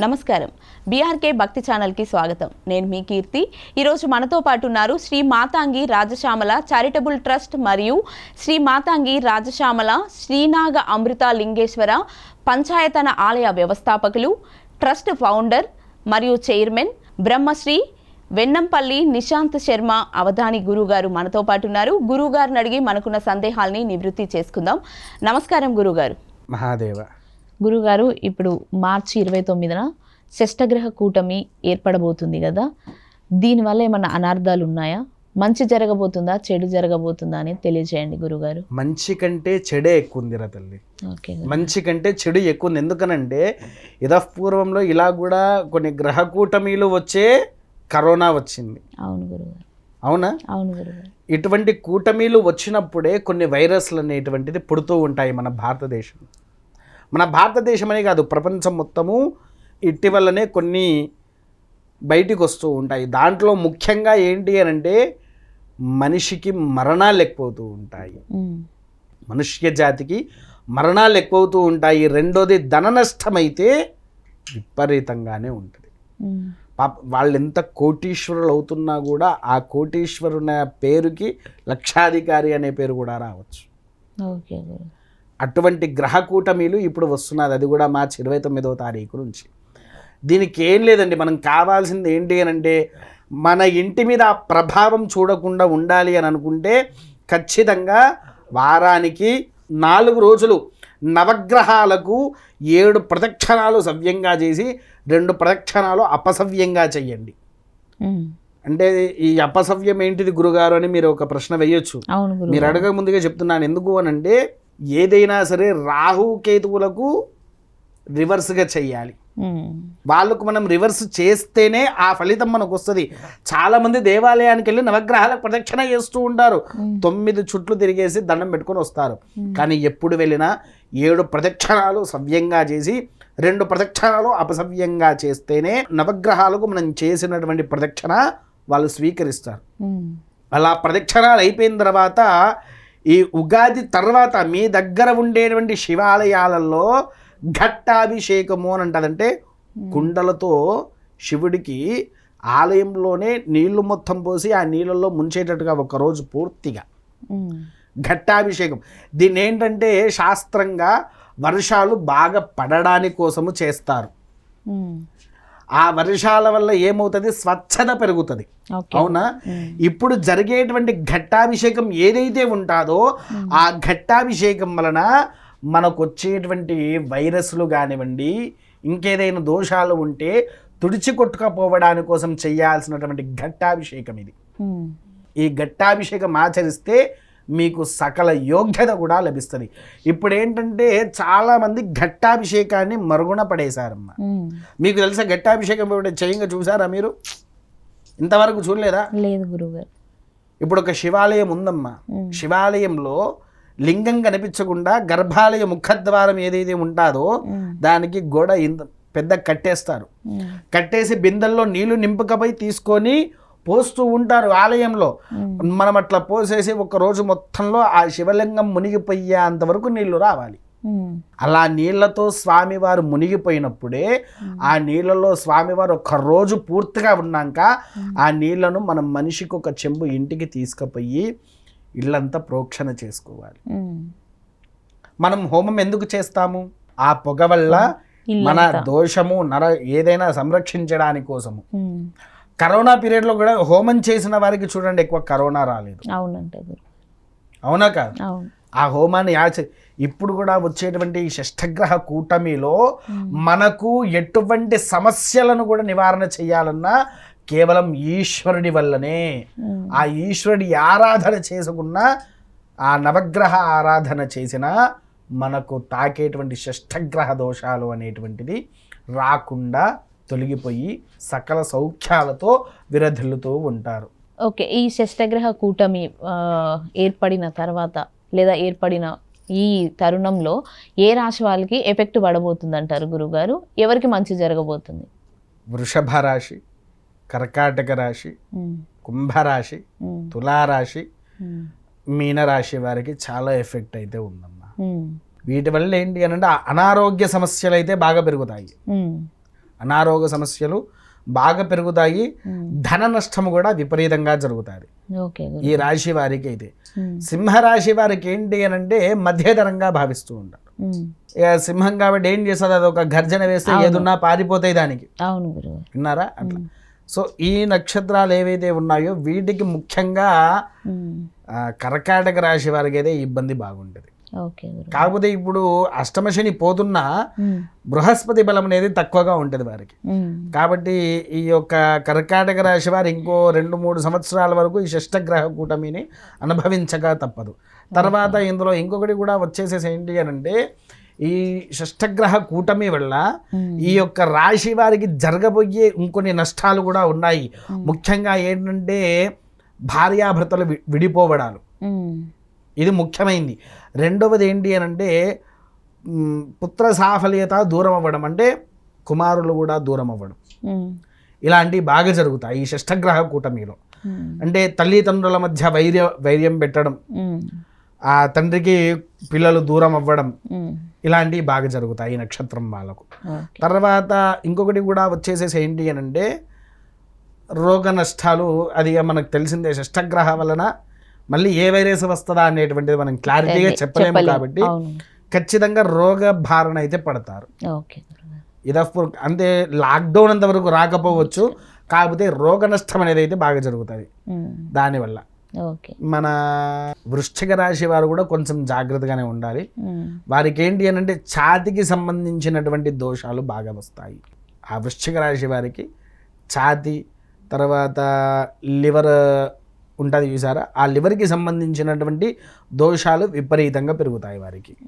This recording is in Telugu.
నమస్కారం. బీఆర్కే భక్తి ఛానల్కి స్వాగతం. నేను మీ కీర్తి. ఈరోజు మనతో పాటు ఉన్నారు శ్రీ మాతాంగి రాజశ్యామల చారిటబుల్ ట్రస్ట్ మరియు శ్రీ మాతాంగి రాజశ్యామల శ్రీనాగ అమృత లింగేశ్వర పంచాయతన ఆలయ వ్యవస్థాపకులు ట్రస్ట్ ఫౌండర్ మరియు చైర్మన్ బ్రహ్మశ్రీ వెన్నంపల్లి నిశాంత్ శర్మ అవధాని గురుగారు మనతో పాటు ఉన్నారు. గురుగారిని అడిగి మనకున్న సందేహాల్ని నివృత్తి చేసుకుందాం. నమస్కారం గురుగారు. మహాదేవ. గురుగారు ఇప్పుడు మార్చి ఇరవై తొమ్మిదిన షష్టగ్రహ కూటమి ఏర్పడబోతుంది కదా దీనివల్ల ఏమన్నా అనార్థాలు ఉన్నాయా? మంచి జరగబోతుందా? చెడు జరగబోతుందా అని తెలియజేయండి గురుగారు. మంచి కంటే చెడే ఎక్కువ ఉందిరా తల్లి. ఓకే మంచి కంటే చెడు ఎక్కువ ఉంది ఎందుకనంటే ఇదపూర్వంలో ఇలా కూడా కొన్ని గ్రహ కూటమిలు వచ్చే కరోనా వచ్చింది. అవును గురుగారు. అవునా? అవును గురుగారు. ఇటువంటి కూటమిలు వచ్చినప్పుడే కొన్ని వైరస్లు అనేటువంటిది పుడుతూ ఉంటాయి మన భారతదేశం మన భారతదేశం అనే కాదు ప్రపంచం మొత్తము ఇటీవలనే కొన్ని బయటికి వస్తూ ఉంటాయి. దాంట్లో ముఖ్యంగా ఏంటి అని అంటే మనిషికి మరణాలు ఎక్కువవుతూ ఉంటాయి. మనుష్య జాతికి మరణాలు ఎక్కువవుతూ ఉంటాయి. రెండోది ధన నష్టమైతే విపరీతంగానే ఉంటుంది. పాప వాళ్ళు ఎంత కోటీశ్వరులు అవుతున్నా కూడా ఆ కోటీశ్వరుని పేరుకి లక్షాధికారి అనే పేరు కూడా రావచ్చు. ఓకే అటువంటి గ్రహ కూటమిలు ఇప్పుడు వస్తున్నది. అది కూడా మార్చి ఇరవై తొమ్మిదవ తారీఖు నుంచి. దీనికి ఏం లేదండి. మనం కావాల్సింది ఏంటి అని అంటే మన ఇంటి మీద ఆ ప్రభావం చూడకుండా ఉండాలి అని అనుకుంటే ఖచ్చితంగా వారానికి నాలుగు రోజులు నవగ్రహాలకు ఏడు ప్రదక్షిణాలు సవ్యంగా చేసి రెండు ప్రదక్షిణాలు అపసవ్యంగా చెయ్యండి అంటే ఈ అపసవ్యం ఏంటిది గురుగారు అని మీరు ఒక ప్రశ్న వేయొచ్చు. మీరు అడగక ముందుగా చెప్తున్నాను. ఎందుకు అని అంటే ఏదైనా సరే రాహు కేతువులకు రివర్స్గా చెయ్యాలి వాళ్ళకు మనం రివర్స్ చేస్తేనే ఆ ఫలితం మనకు వస్తుంది. చాలామంది దేవాలయానికి వెళ్ళి నవగ్రహాలకు ప్రదక్షిణ చేస్తూ ఉంటారు. తొమ్మిది చుట్లు తిరిగేసి దండం పెట్టుకొని వస్తారు. కానీ ఎప్పుడు వెళ్ళినా ఏడు ప్రదక్షిణాలు సవ్యంగా చేసి రెండు ప్రదక్షిణాలు అపసవ్యంగా చేస్తేనే నవగ్రహాలకు మనం చేసినటువంటి ప్రదక్షిణ వాళ్ళు స్వీకరిస్తారు. అలా ప్రదక్షిణాలు అయిపోయిన తర్వాత ఈ ఉగాది తర్వాత మీ దగ్గర ఉండేటువంటి శివాలయాలలో ఘట్టాభిషేకము అని అంటదంటే కుండలతో శివుడికి ఆలయంలోనే నీళ్ళు మొత్తం పోసి ఆ నీళ్ళల్లో ముంచేటట్టుగా ఒకరోజు పూర్తిగా ఘట్టాభిషేకం. దీన్ని ఏంటంటే శాస్త్రంగా వర్షాలు బాగా పడడాని కోసము చేస్తారు. ఆ వర్షాల వల్ల ఏమవుతుంది? స్వచ్ఛత పెరుగుతుంది. అవునా? ఇప్పుడు జరిగేటువంటి ఘట్టాభిషేకం ఏదైతే ఉంటుందో ఆ ఘట్టాభిషేకం వలన మనకు వచ్చేటువంటి వైరస్లు కానివ్వండి ఇంకేదైనా దోషాలు ఉంటే తుడిచి కొట్టుకపోవడాని కోసం చేయాల్సినటువంటి ఘట్టాభిషేకం ఇది. ఈ ఘట్టాభిషేకం ఆచరిస్తే మీకు సకల యోగ్యత కూడా లభిస్తుంది. ఇప్పుడు ఏంటంటే చాలామంది ఘట్టాభిషేకాన్ని మరుగున పడేశారమ్మా. మీకు తెలుసా ఘట్టాభిషేకం చేయంగా చూసారా మీరు? ఇంతవరకు చూడలేదా? లేదు గురుగారు ఇప్పుడు ఒక శివాలయం ఉందమ్మా. శివాలయంలో లింగం కనిపించకుండా గర్భాలయ ముఖద్వారం ఏదైతే ఉంటుందో దానికి గోడ ఇంత పెద్ద కట్టేస్తారు. కట్టేసి బిందెల్లో నీళ్ళు నింపుకపోయి తీసుకొని పోస్తూ ఉంటారు ఆలయంలో. మనం అట్లా పోసేసి ఒక రోజు మొత్తంలో ఆ శివలింగం మునిగిపోయేంత వరకు నీళ్ళు రావాలి. అలా నీళ్ళతో స్వామివారు మునిగిపోయినప్పుడే ఆ నీళ్ళలో స్వామివారు ఒక రోజు పూర్తిగా ఉన్నాక ఆ నీళ్ళను మనం మనిషికి ఒక చెంబు ఇంటికి తీసుకుపోయి ఇల్లంతా ప్రోక్షణ చేసుకోవాలి. మనం హోమం ఎందుకు చేస్తాము? ఆ పొగ వల్ల మన. దోషము నర ఏదైనా సంరక్షించడానికి కోసము కరోనా పీరియడ్లో కూడా హోమం చేసిన వారికి చూడండి ఎక్కువ కరోనా రాలేదు. అవునంట అవునా కాదు ఆ హోమాన్ని ఆచ ఇప్పుడు కూడా వచ్చేటువంటి షష్ఠగ్రహ కూటమిలో మనకు ఎటువంటి సమస్యలను కూడా నివారణ చేయాలన్నా కేవలం ఈశ్వరుడి వల్లనే. ఆ ఈశ్వరుడి ఆరాధన చేసుకున్న ఆ నవగ్రహ ఆరాధన చేసిన మనకు తాకేటువంటి షష్ఠగ్రహ దోషాలు అనేటువంటిది రాకుండా తొలగిపోయి సకల సౌఖ్యాలతో విరధిల్లుతూ ఉంటారు. ఓకే ఈ షష్టగ్రహ కూటమి ఏర్పడిన తర్వాత లేదా ఏర్పడిన ఈ తరుణంలో ఏ రాశి వాళ్ళకి ఎఫెక్ట్ పడబోతుంది అంటారు గురుగారు? ఎవరికి మంచి జరగబోతుంది? వృషభ రాశి కర్కాటక రాశి కుంభరాశి తులారాశి మీనరాశి వారికి చాలా ఎఫెక్ట్ అయితే ఉందమ్మా. వీటి వల్ల ఏంటి అని అంటే అనారోగ్య సమస్యలు అయితే బాగా పెరుగుతాయి. అనారోగ్య సమస్యలు బాగా పెరుగుతాయి. ధన నష్టము కూడా విపరీతంగా జరుగుతుంది. ఈ రాశి వారికి అయితే. సింహరాశి వారికి ఏంటి అని అంటే మధ్యధరంగా భావిస్తూ ఉంటారు. సింహం కాబట్టి ఏం చేస్తుంది? అది ఒక గర్జన వేస్తే ఏదున్నా పారిపోతాయి దానికి. అవును విన్నారా? అట్లా. సో ఈ నక్షత్రాలు ఏవైతే ఉన్నాయో వీటికి ముఖ్యంగా కర్కాటక రాశి వారికి అయితే ఇబ్బంది బాగుంటుంది. కాకపోతే ఇప్పుడు అష్టమ శని పోతున్నా బృహస్పతి బలం అనేది తక్కువగా ఉంటుంది వారికి. కాబట్టి ఈ యొక్క కర్కాటక రాశి వారు ఇంకో రెండు మూడు సంవత్సరాల వరకు ఈ షష్టగ్రహ కూటమిని అనుభవించక తప్పదు. తర్వాత ఇందులో ఇంకొకటి కూడా వచ్చేసేసి ఏంటి అని అంటే ఈ షష్టగ్రహ కూటమి వల్ల ఈ యొక్క రాశి వారికి జరగబోయే ఇంకొన్ని నష్టాలు కూడా ఉన్నాయి. ముఖ్యంగా ఏంటంటే భార్యాభర్తలు విడిపోవడాలు ఇది ముఖ్యమైనది రెండవది ఏంటి అని అంటే పుత్ర సాఫల్యత దూరం అవ్వడం అంటే కుమారులు కూడా దూరం అవ్వడం. ఇలాంటివి బాగా జరుగుతాయి ఈ షష్టగ్రహ కూటమిలో. అంటే తల్లిదండ్రుల మధ్య వైర్య వైర్యం పెట్టడం ఆ తండ్రికి పిల్లలు దూరం అవ్వడం ఇలాంటివి బాగా జరుగుతాయి ఈ నక్షత్రం వాళ్ళకు. తర్వాత ఇంకొకటి కూడా వచ్చేసేసి ఏంటి అని అంటే రోగ నష్టాలు అది మనకు తెలిసిందే షష్టగ్రహ వలన మళ్ళీ ఏ వైరస్ వస్తుందా అనేటువంటిది మనం క్లారిటీగా చెప్పలేము చెప్పలేం. కాబట్టి ఖచ్చితంగా రోగ భారణ అయితే పడతారు. ఇదఫ్పూర్ అంటే లాక్డౌన్ అంతవరకు రాకపోవచ్చు కాకపోతే రోగ నష్టం అనేది అయితే బాగా జరుగుతుంది. దానివల్ల. మన వృశ్చిక రాశి వారు కూడా కొంచెం జాగ్రత్తగానే ఉండాలి. వారికి ఏంటి అని అంటే ఛాతికి సంబంధించినటువంటి దోషాలు బాగా వస్తాయి. ఆ వృశ్చిక రాశి వారికి ఛాతి తర్వాత లివర్ ఉంటుంది చూసారా? ఆ లివర్కి సంబంధించినటువంటి దోషాలు విపరీతంగా పెరుగుతాయి వారికి.